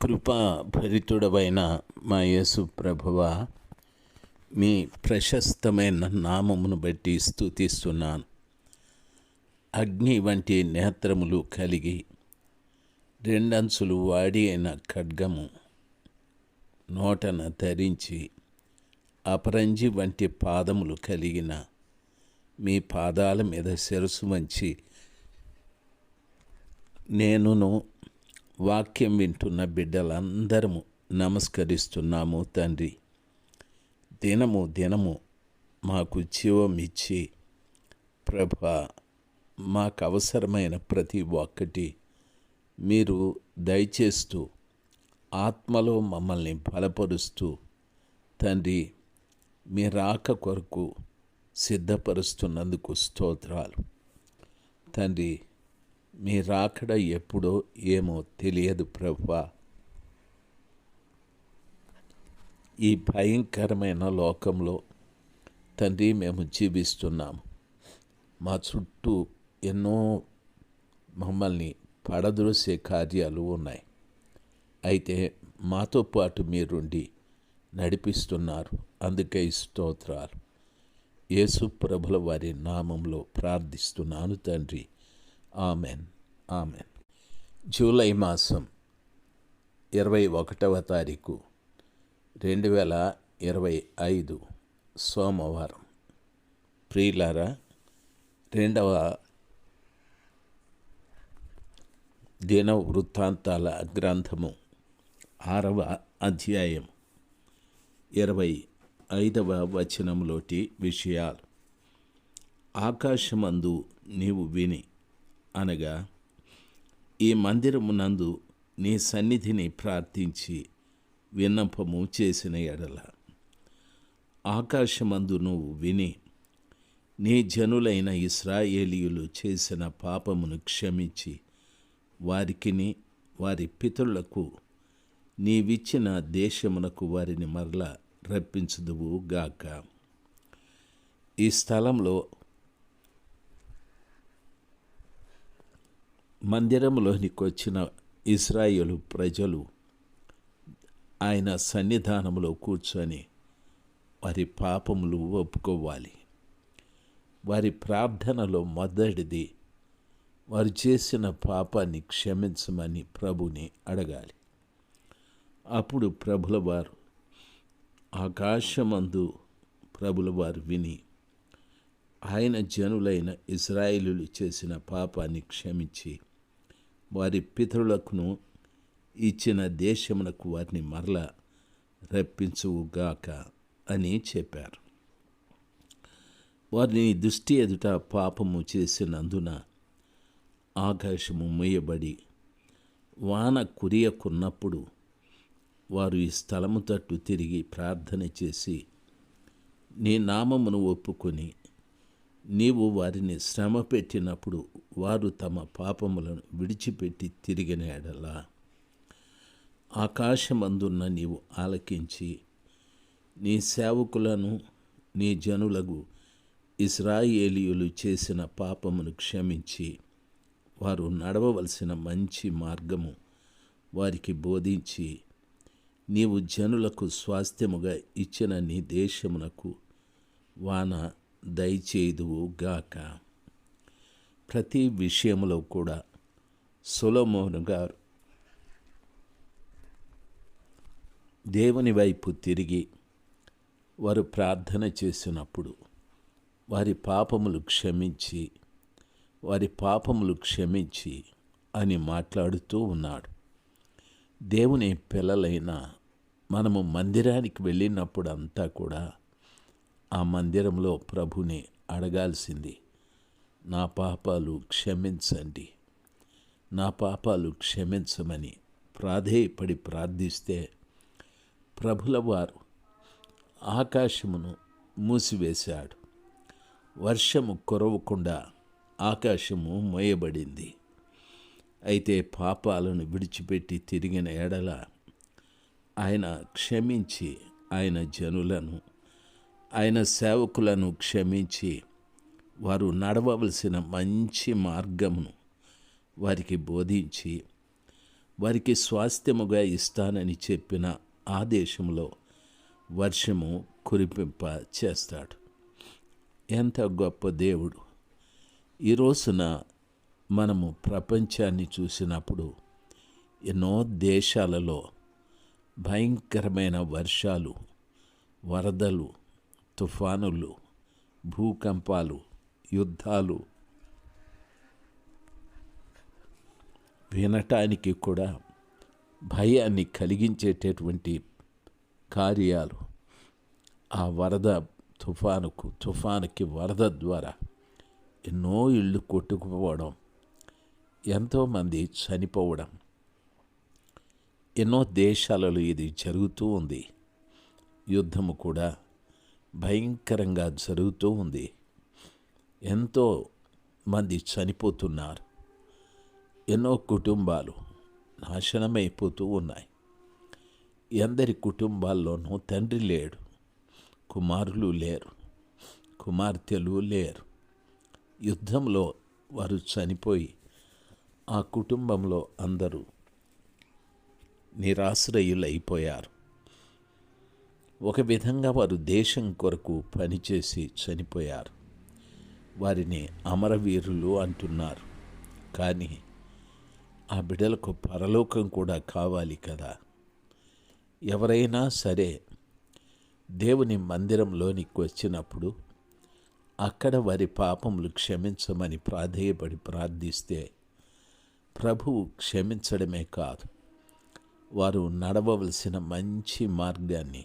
కృపా భరితుడవైన మా యేసు ప్రభువ మీ ప్రశస్తమైన నామమును బట్టి స్థుతిస్తున్నాను అగ్ని వంటి నేత్రములు కలిగి రెండంచులు వాడి అయిన ఖడ్గము నోటన ధరించి అపరంజి వంటి పాదములు కలిగిన మీ పాదాల మీద శిరసు వంచి నేనును వాక్యం వింటున్న బిడ్డలందరము నమస్కరిస్తున్నాము తండ్రి. దినము దినము మాకు జీవమిచ్చి ప్రభ మాకు అవసరమైన ప్రతి ఒక్కటి మీరు దయచేస్తూ ఆత్మలో మమ్మల్ని బలపరుస్తూ తండ్రి మీ రాక కొరకు సిద్ధపరుస్తున్నందుకు స్తోత్రాలు. తండ్రి మీ రాకడ ఎప్పుడో ఏమో తెలియదు ప్రభా. ఈ భయంకరమైన లోకంలో తండ్రి మేము జీవిస్తున్నాము మా చుట్టూ ఎన్నో మమ్మల్ని పడద్రోసే కార్యాలు ఉన్నాయి. అయితే మాతో పాటు మీరుండి నడిపిస్తున్నారు. అందుకే స్తోత్రాలు. యేసు ప్రభుల వారి నామంలో ప్రార్థిస్తున్నాను తండ్రి. ఆమెన్. ఆమెన్. జూలై మాసం ఇరవై ఒకటవ తారీఖు రెండు వేల ఇరవై ఐదు సోమవారం. ప్రియులారా రెండవ దిన వృత్తాంతాల గ్రంథము ఆరవ అధ్యాయం ఇరవై ఐదవ వచనంలోటి విషయాలు. ఆకాశమందు నీవు విని అనగా ఈ మందిరమునందు నీ సన్నిధిని ప్రార్థించి విన్నపము చేసిన ఎడల. ఆకాశమందు నువ్వు విని నీ జనులైన ఇస్రాయేలీయులు చేసిన పాపమును క్షమించి వారికిని వారి పితరులకు నీవిచ్చిన దేశమునకు వారిని మరల రప్పించుదువు గాక. ఈ స్థలంలో మందిరంలోనికి వచ్చిన ఇస్రాయేలు ప్రజలు ఆయన సన్నిధానంలో కూర్చొని వారి పాపములు ఒప్పుకోవాలి. వారి ప్రార్థనలో మొదటిది వారు చేసిన పాపాన్ని క్షమించమని ప్రభుని అడగాలి. అప్పుడు ప్రభుల వారు ఆకాశమందు ప్రభుల వారు విని ఆయన జనులైన ఇజ్రాయిలు చేసిన పాపాన్ని క్షమించి వారి పితరులకును ఇచ్చిన దేశమునకు వారిని మరల రప్పించువుగాక అని చెప్పారు. వారిని దృష్టి ఎదుట పాపము చేసినందున ఆకాశము మూయబడి వాన కురియకున్నప్పుడు వారు ఈ స్థలము తట్టు తిరిగి ప్రార్థన చేసి నీ నామమును ఒప్పుకొని నీవు వారిని శ్రమ పెట్టినప్పుడు వారు తమ పాపములను విడిచిపెట్టి తిరిగిన ఎడలా. ఆకాశమందున్న నీవు ఆలకించి నీ సేవకులను నీ జనులకు ఇస్రాయేలీయులు చేసిన పాపమును క్షమించి వారు నడవవలసిన మంచి మార్గము వారికి బోధించి నీవు జనులకు స్వాస్థ్యముగా ఇచ్చిన నీ దేశమునకు వాన దయచేదువుగాక. ప్రతి విషయంలో కూడా సులమోను గారు. దేవుని వైపు తిరిగి వారు ప్రార్థన చేసినప్పుడు వారి పాపములు క్షమించి వారి పాపములు క్షమించి అని మాట్లాడుతూ ఉన్నాడు. దేవుని పిల్లలైన మనము మందిరానికి వెళ్ళినప్పుడు అంతా కూడా ఆ మందిరంలో ప్రభుని అడగాల్సింది నా పాపాలు క్షమించండి నా పాపాలు క్షమించమని ప్రాధేయపడి ప్రార్థిస్తే ప్రభుల వారు ఆకాశమును మూసివేశాడు. వర్షము కురవకుండా ఆకాశము మోయబడింది. అయితే పాపాలను విడిచిపెట్టి తిరిగిన ఎడల ఆయన క్షమించి ఆయన జనులను ఆయన సేవకులను క్షమించి వారు నడవవలసిన మంచి మార్గమును వారికి బోధించి వారికి స్వాస్థ్యముగా ఇస్తానని చెప్పిన ఆ దేశంలో వర్షము కురిపింప చేస్తాడు. ఎంత గొప్ప దేవుడు! ఈ రోజున మనము ప్రపంచాన్ని చూసినప్పుడు ఎన్నో దేశాలలో భయంకరమైన వర్షాలు వరదలు తుఫానులు భూకంపాలు యుద్ధాలు వినటానికి కూడా భయాన్ని కలిగించేటటువంటి కార్యాలు ఆ వరద తుఫానుకు తుఫానుకి వరద ద్వారా ఎన్నో ఇళ్ళు కొట్టుకుపోవడం ఎంతోమంది చనిపోవడం ఎన్నో దేశాలలో ఇది జరుగుతూ ఉంది. యుద్ధము కూడా భయంకరంగా జరుగుతూ ఉంది. ఎంతో మంది చనిపోతున్నారు. ఎన్నో కుటుంబాలు నాశనమైపోతూ ఉన్నాయి. ఎందరి కుటుంబాల్లోనూ తండ్రి లేడు. కుమారులు లేరు. కుమార్తెలు లేరు. యుద్ధంలో వారు చనిపోయి ఆ కుటుంబంలో అందరూ నిరాశ్రయులైపోయారు. ఒక విధంగా వారు దేశం కొరకు పనిచేసి చనిపోయారు. వారిని అమరవీరులు అంటున్నారు. కానీ ఆ బిడ్డలకు పరలోకం కూడా కావాలి కదా. ఎవరైనా సరే దేవుని మందిరంలోనికి వచ్చినప్పుడు అక్కడ వారి పాపములు క్షమించమని ప్రాధేయపడి ప్రార్థిస్తే ప్రభువు క్షమించడమే కాదు. వారు నడవవలసిన మంచి మార్గాన్ని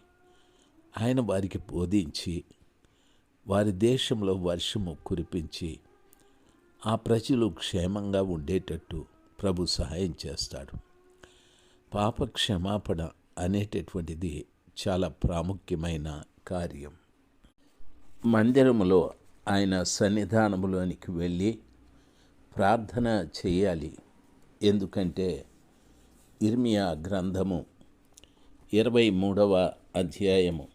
ఆయన వారికి బోధించి వారి దేశంలో వర్షము కురిపించి ఆ ప్రజలు క్షేమంగా ఉండేటట్టు ప్రభు సహాయం చేస్తాడు. పాప క్షమాపణ అనేటటువంటిది చాలా ప్రాముఖ్యమైన కార్యం. మందిరములో ఆయన సన్నిధానములోనికి వెళ్ళి ప్రార్థన చేయాలి. ఎందుకంటే ఇర్మియా గ్రంథము ఇరవై మూడవ అధ్యాయము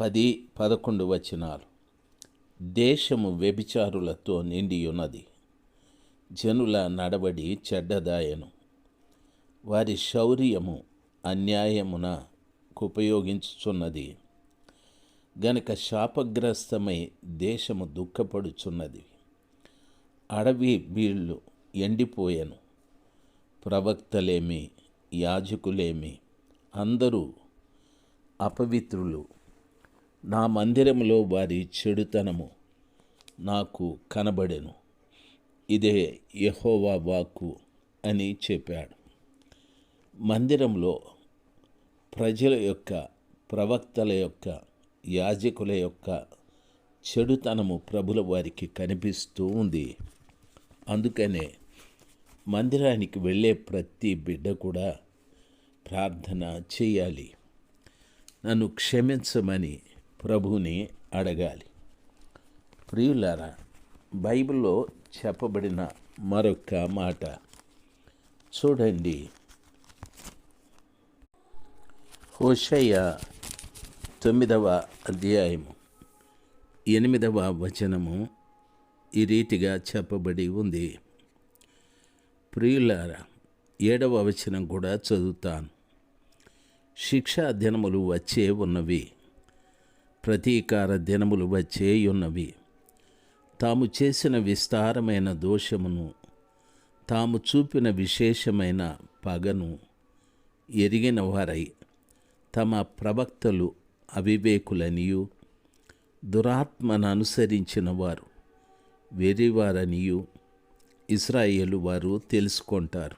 పది పదకొండు వచనాలు. దేశము వ్యభిచారులతో నిండి ఉన్నది జనుల నడవడి చెడ్డదాయను. వారి శౌర్యము అన్యాయమున ఉపయోగించుచున్నది గనక శాపగ్రస్తమై దేశము దుఃఖపడుచున్నది. అడవి బీళ్ళు ఎండిపోయెను. ప్రవక్తలేమి యాజకులేమి అందరూ అపవిత్రులు. నా మందిరంలో వారి చెడుతనము నాకు కనబడెను. ఇదే యహోవా వాక్కు అని చెప్పాడు. మందిరంలో ప్రజల యొక్క ప్రవక్తల యొక్క యాజకుల యొక్క చెడుతనము ప్రభుల వారికి కనిపిస్తూ ఉంది. అందుకనే మందిరానికి వెళ్ళే ప్రతి బిడ్డ కూడా ప్రార్థన చేయాలి. నన్ను క్షమించమని ప్రభుని అడగాలి. ప్రియులారా బైబిల్లో చెప్పబడిన మరొక మాట. చూడండి. హోషయ్య తొమ్మిదవ అధ్యాయము ఎనిమిదవ వచనము ఈ రీతిగా చెప్పబడి ఉంది. ప్రియులారా ఏడవ వచనం కూడా చదువుతాను. శిక్షా దినములు వచ్చే ఉన్నవి. ప్రతీకార దినములు వచ్చేయున్నవి. తాము చేసిన విస్తారమైన దోషమును తాము చూపిన విశేషమైన పగను ఎరిగిన వారై తమ ప్రవక్తలు అవివేకులనియు దురాత్మను అనుసరించిన వారు వెరివారనియు ఇస్రాయేలు వారు తెలుసుకుంటారు.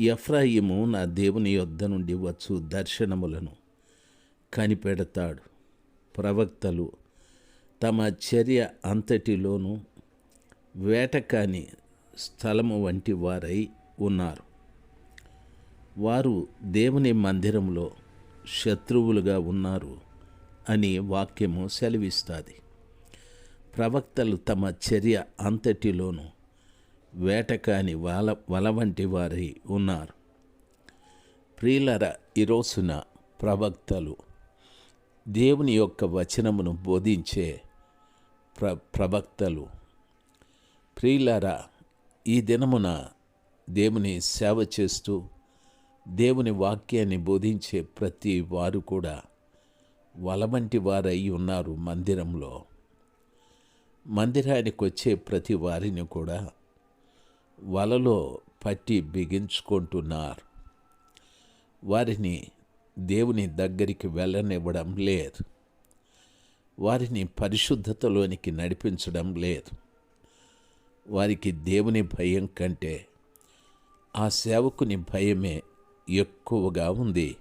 ఎఫ్రాయిము నా దేవుని యొద్ద నుండి వచ్చు దర్శనములను. కనిపెడతాడు. ప్రవక్తలు తమ చర్య అంతటిలోనూ వేటకాని స్థలము వంటి వారై ఉన్నారు. వారు దేవుని మందిరంలో శత్రువులుగా ఉన్నారు అని వాక్యము సెలవిస్తుంది. ప్రవక్తలు తమ చర్య అంతటిలోనూ వేటకాని వల వల వంటి వారై ఉన్నారు. ప్రియులర ఈరోజున ప్రవక్తలు దేవుని యొక్క వచనమును బోధించే ప్ర ప్రవక్తలు. ప్రియులారా ఈ దినమున దేవుని సేవ చేస్తూ దేవుని వాక్యాన్ని బోధించే ప్రతి వారు కూడా వలవంటి వారై ఉన్నారు మందిరంలో. మందిరానికి వచ్చే ప్రతి వారిని కూడా వలలో పట్టి బిగించుకుంటున్నారు. వారిని దేవుని దగ్గరికి వెళ్ళనివ్వడం లేదు. వారిని పరిశుద్ధతలోనికి నడిపించడం లేదు. వారికి దేవుని భయం కంటే ఆ సేవకుని భయమే ఎక్కువగా ఉంది.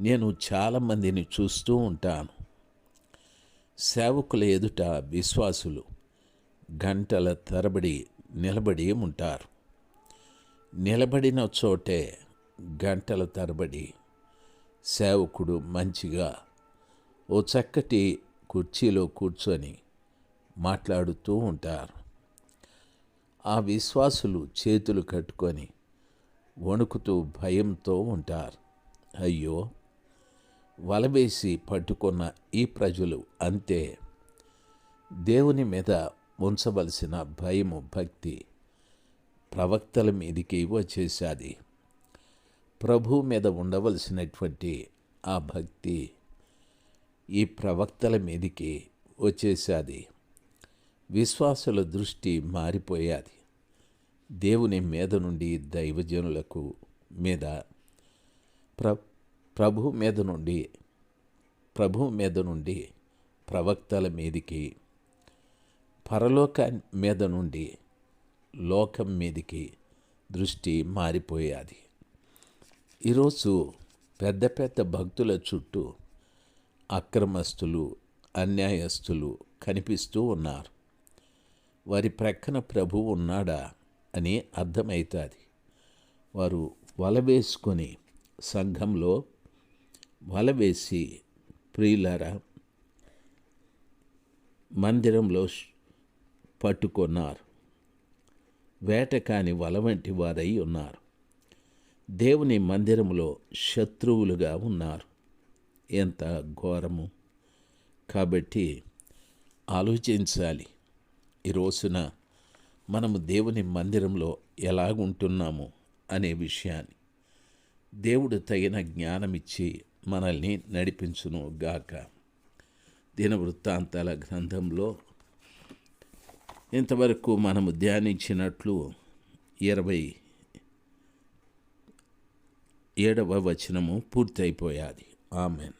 నేను చాలామందిని చూస్తూ ఉంటాను. సేవకుల ఎదుట విశ్వాసులు గంటల తరబడి నిలబడి ఉంటారు. నిలబడిన చోటే గంటల తరబడి సేవకుడు మంచిగా ఓ చక్కటి కుర్చీలో కూర్చొని మాట్లాడుతూ ఉంటారు. ఆ విశ్వాసులు చేతులు కట్టుకొని వణుకుతూ భయంతో ఉంటారు. అయ్యో! వలవేసి పట్టుకున్న ఈ ప్రజలు అంతే. దేవుని మీద ఉంచవలసిన భయము భక్తి ప్రవక్తల మీదికి వచ్చేసాది ప్రభు మీద ఉండవలసినటువంటి ఆ భక్తి ఈ ప్రవక్తల మీదికి వచ్చేసాది విశ్వాసుల దృష్టి మారిపోయాది. దేవుని మీద నుండి దైవజనులకు మీద ప్ర ప్రభు మీద నుండి ప్రభు మీద నుండి ప్రవక్తల మీదికి పరలోక మీద నుండి లోకం మీదికి దృష్టి మారిపోయాది. ఈరోజు పెద్ద పెద్ద భక్తుల చుట్టూ అక్రమస్తులు అన్యాయస్తులు కనిపిస్తూ ఉన్నారు. వారి ప్రక్కన ప్రభు ఉన్నాడా అని అర్థమవుతుంది వారు వల వేసుకొని సంఘంలో వల వేసి ప్రియులరా మందిరంలో పట్టుకున్నారు. వేట కాని వల వంటి వారై ఉన్నారు. దేవుని మందిరంలో శత్రువులుగా ఉన్నారు. ఎంత ఘోరము! కాబట్టి ఆలోచించాలి. ఈ రోజున మనము దేవుని మందిరంలో ఎలాగుంటున్నాము అనే విషయాన్ని. దేవుడు తగిన జ్ఞానమిచ్చి మనల్ని నడిపించును గాక. దినవృత్తాంతాల గ్రంథంలో ఇంతవరకు మనము ధ్యానించినట్లు ఇరవై ఏడవ వచనము పూర్తయిపోయాది. ఆమెన్.